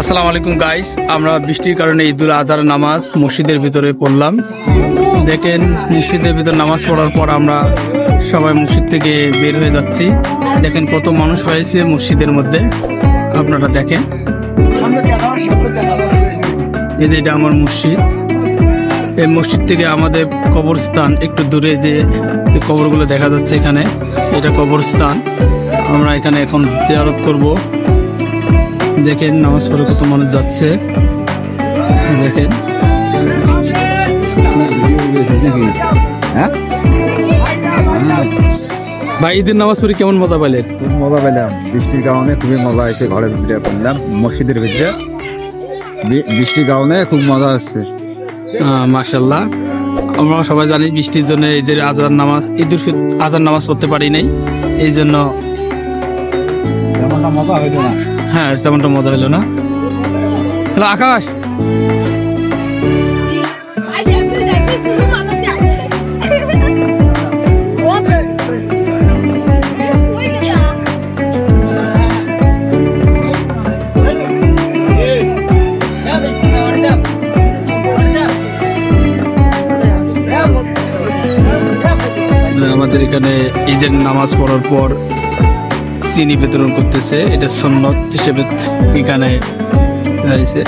আসসালামু আলাইকুম গাইস আমরা বৃষ্টির কারণে ঈদুল আজহার নামাজ মসজিদের ভিতরে পড়লাম। দেখেন, মসজিদের ভিতরে নামাজ পড়ার পর আমরা সবাই মসজিদ থেকে বের হয়ে যাচ্ছি। দেখেন কত মানুষ হয়েছে মসজিদের মধ্যে। আপনারা দেখেন। যে এটা আমার মসজিদ। এই মসজিদ থেকে আমাদের কবরস্থান একটু দূরে যে যে কবরগুলো দেখা যাচ্ছে এখানে, এটা কবরস্থান। আমরা এখানে এখন জিয়ারত করব। দেখেন নামাজ পড়ে কত মানুষ যাচ্ছে। দেখেন। হ্যাঁ ভাই ঈদের নামাজ পড়ে কেমন মজা পাইলেন? খুব মজা পেলাম বৃষ্টির কারণে খুবই মজা হয়েছে ঘরের ভিতরে করলাম মসজিদের ভিতরে। বৃষ্টির কারণে খুব মজা আসছে মাশাল্লাহ আমরা সবাই জানি বৃষ্টির জন্য ঈদের আজার নামাজ ঈদুল ফিত- আজার নামাজ পড়তে পারি নাই। এই জন্য মজা হইল না। হ্যাঁ তেমনটা মজা হলো না। হ্যালো আকাশ। আমাদের এখানে ঈদের নামাজ পড়ার পর চিনি বিতরণ করতেছে এটা সন্ন্যত হিসেবে এখানে রয়েছে